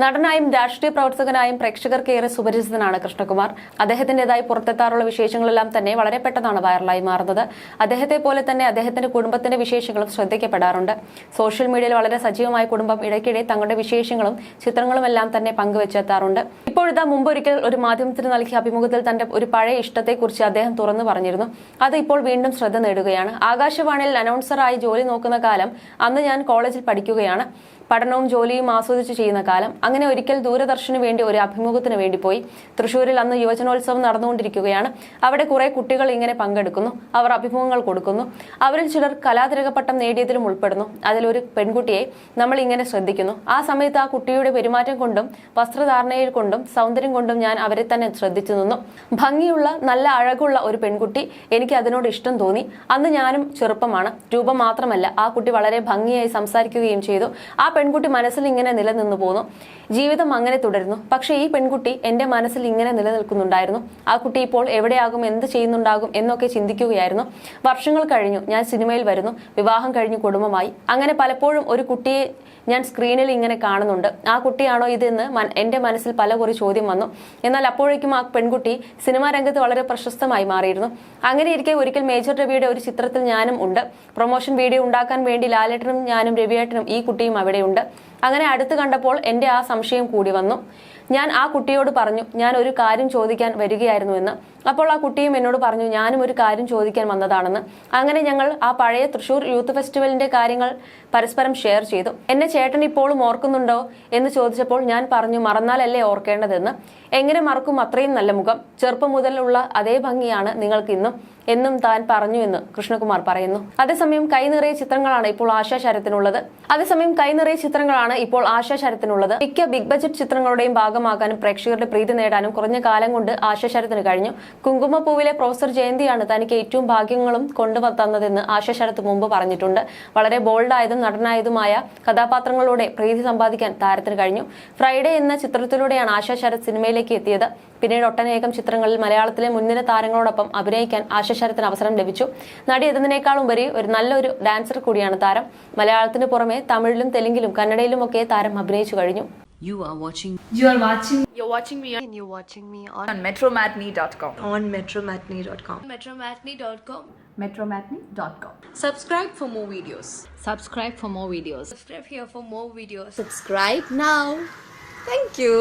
നടനായും രാഷ്ട്രീയ പ്രവർത്തകനായും പ്രേക്ഷകർക്ക് ഏറെ സുപരിചിതനാണ് കൃഷ്ണകുമാർ. അദ്ദേഹത്തിന്റേതായി പുറത്തെത്താറുള്ള വിശേഷങ്ങളെല്ലാം തന്നെ വളരെ പെട്ടെന്നാണ് വൈറലായി മാറുന്നത്. അദ്ദേഹത്തെ പോലെ തന്നെ അദ്ദേഹത്തിന്റെ കുടുംബത്തിന്റെ വിശേഷങ്ങളും ശ്രദ്ധിക്കപ്പെടാറുണ്ട്. സോഷ്യൽ മീഡിയയിൽ വളരെ സജീവമായ കുടുംബം ഇടയ്ക്കിടെ തങ്ങളുടെ വിശേഷങ്ങളും ചിത്രങ്ങളും എല്ലാം തന്നെ പങ്കുവെച്ചെത്താറുണ്ട്. ഇപ്പോഴിതാ മുമ്പൊരിക്കൽ ഒരു മാധ്യമത്തിന് നൽകിയ അഭിമുഖത്തിൽ തന്റെ ഒരു പഴയ ഇഷ്ടത്തെക്കുറിച്ച് അദ്ദേഹം തുറന്നു പറഞ്ഞിരുന്നു. അത് ഇപ്പോൾ വീണ്ടും ശ്രദ്ധ നേടുകയാണ്. ആകാശവാണിയിൽ അനൗൺസറായി ജോലി നോക്കുന്ന കാലം അന്ന് ഞാൻ കോളേജിൽ പഠിക്കുകയാണ്. പഠനവും ജോലിയും ആസ്വദിച്ച് ചെയ്യുന്ന കാലം. അങ്ങനെ ഒരിക്കൽ ദൂരദർശന് വേണ്ടി ഒരു അഭിമുഖത്തിന് വേണ്ടി പോയി. തൃശ്ശൂരിൽ അന്ന് യുവജനോത്സവം നടന്നുകൊണ്ടിരിക്കുകയാണ്. അവിടെ കുറെ കുട്ടികൾ ഇങ്ങനെ പങ്കെടുക്കുന്നു. അവർ അഭിമുഖങ്ങൾ കൊടുക്കുന്നു. അവരിൽ ചിലർ കലാതിരകപ്പട്ടം നേടിയതിലും ഉൾപ്പെടുന്നു. അതിലൊരു പെൺകുട്ടിയെ നമ്മൾ ഇങ്ങനെ ശ്രദ്ധിക്കുന്നു. ആ സമയത്ത് ആ കുട്ടിയുടെ പെരുമാറ്റം കൊണ്ടും വസ്ത്രധാരണയിൽ കൊണ്ടും സൗന്ദര്യം കൊണ്ടും ഞാൻ അവരെ തന്നെ ശ്രദ്ധിച്ചു നിന്നു. ഭംഗിയുള്ള നല്ല അഴകുള്ള ഒരു പെൺകുട്ടി എനിക്ക് അതിനോട് ഇഷ്ടം തോന്നി. അന്ന് ഞാനും ചെറുപ്പമാണ്. രൂപം മാത്രമല്ല ആ കുട്ടി വളരെ ഭംഗിയായി സംസാരിക്കുകയും ചെയ്തു. ആ പെൺകുട്ടി മനസ്സിൽ ഇങ്ങനെ നിലനിന്നു പോന്നു. ജീവിതം അങ്ങനെ തുടരുന്നു. പക്ഷേ ഈ പെൺകുട്ടി എന്റെ മനസ്സിൽ ഇങ്ങനെ നിലനിൽക്കുന്നുണ്ടായിരുന്നു. ആ കുട്ടി ഇപ്പോൾ എവിടെയാകും എന്ത് ചെയ്യുന്നുണ്ടാകും എന്നൊക്കെ ചിന്തിക്കുകയായിരുന്നു. വർഷങ്ങൾ കഴിഞ്ഞു ഞാൻ സിനിമയിൽ വരുന്നു വിവാഹം കഴിഞ്ഞു കുടുംബമായി. അങ്ങനെ പലപ്പോഴും ഒരു കുട്ടിയെ ഞാൻ സ്ക്രീനിൽ ഇങ്ങനെ കാണുന്നുണ്ട്. ആ കുട്ടിയാണോ ഇതെന്ന് എന്റെ മനസ്സിൽ പല കുറി ചോദ്യം വന്നു. എന്നാൽ അപ്പോഴേക്കും ആ പെൺകുട്ടി സിനിമാ രംഗത്ത് വളരെ പ്രശസ്തമായി മാറിയിരുന്നു. അങ്ങനെ ഇരിക്കെ ഒരിക്കൽ മേജർ രവിയുടെ ഒരു ചിത്രത്തിൽ ഞാനും ഉണ്ട്. പ്രൊമോഷൻ വീഡിയോ ഉണ്ടാക്കാൻ വേണ്ടി ലാലേട്ടനും ഞാനും രവിയേട്ടനും ഈ കുട്ടിയും അവിടെയുണ്ട്. അങ്ങനെ അടുത്ത് കണ്ടപ്പോൾ എന്റെ ആ സംശയം കൂടി വന്നു. ഞാൻ ആ കുട്ടിയോട് പറഞ്ഞു ഞാൻ ഒരു കാര്യം ചോദിക്കാൻ വരികയായിരുന്നു എന്ന്. അപ്പോൾ ആ കുട്ടിയും എന്നോട് പറഞ്ഞു ഞാനും ഒരു കാര്യം ചോദിക്കാൻ വന്നതാണെന്ന്. അങ്ങനെ ഞങ്ങൾ ആ പഴയ തൃശൂർ യൂത്ത് ഫെസ്റ്റിവലിന്റെ കാര്യങ്ങൾ പരസ്പരം ഷെയർ ചെയ്തു. എന്നെ ചേട്ടൻ ഇപ്പോഴും ഓർക്കുന്നുണ്ടോ? എന്ന് ചോദിച്ചപ്പോൾ ഞാൻ പറഞ്ഞു മറന്നാലല്ലേ ഓർക്കേണ്ടതെന്ന്. എങ്ങനെ മറക്കും? അത്രയും നല്ല മുഖം. ചെറുപ്പം മുതലുള്ള അതേ ഭംഗിയാണ് നിങ്ങൾക്ക് ഇന്നും എന്നും താൻ പറഞ്ഞു എന്ന് കൃഷ്ണകുമാർ പറയുന്നു. അതേസമയം കൈ നിറയെ ചിത്രങ്ങളാണ് ഇപ്പോൾ ആശാശരത്തിനുള്ളത് അതേസമയം കൈ നിറയെ ചിത്രങ്ങളാണ് ഇപ്പോൾ ആശാശരത്തിനുള്ളത് മിക്ക ബിഗ് ബജറ്റ് ചിത്രങ്ങളുടെയും ഭാഗമാകാനും പ്രേക്ഷകരുടെ പ്രീതി നേടാനും കുറഞ്ഞ കാലം കൊണ്ട് ആശാശരത്തിന് കഴിഞ്ഞു. കുങ്കുമപ്പൂവിലെ പ്രൊഫസർ ജയന്തിയാണ് തനിക്ക് ഏറ്റവും ഭാഗ്യങ്ങളും കൊണ്ടുവന്നതെന്ന് ആശാശരത്ത് മുമ്പ് പറഞ്ഞിട്ടുണ്ട്. വളരെ ബോൾഡായതും നടനായതുമായ കഥാപാത്രങ്ങളുടെ പ്രീതി സമ്പാദിക്കാൻ താരത്തിന് കഴിഞ്ഞു. ഫ്രൈഡേ എന്ന ചിത്രത്തിലൂടെയാണ് ആശാശരത് സിനിമയിലേക്ക് എത്തിയത്. പിന്നീട് ഒട്ടനേകം ചിത്രങ്ങളിൽ മലയാളത്തിലെ മുൻനിര താരങ്ങളോടൊപ്പം അഭിനയിക്കാൻ ആശാ ശരത്തിന് അവസരം ലഭിച്ചു നടി എന്നതിനേക്കാളും ഉപരി ഒരു നല്ലൊരു ഡാൻസർ കൂടിയാണ് താരം മലയാളത്തിന് പുറമെ തമിഴിലും തെലുങ്കിലും കന്നഡയിലും ഒക്കെ താരം അഭിനയിച്ചു കഴിഞ്ഞു You are watching You are watching You're watching me and you're watching me on, on metromatney.com. on metromatney.com. metromatney.com. metromatney.com. Subscribe for more videos. subscribe for more videos. Subscribe here for more videos. Subscribe now. Thank you.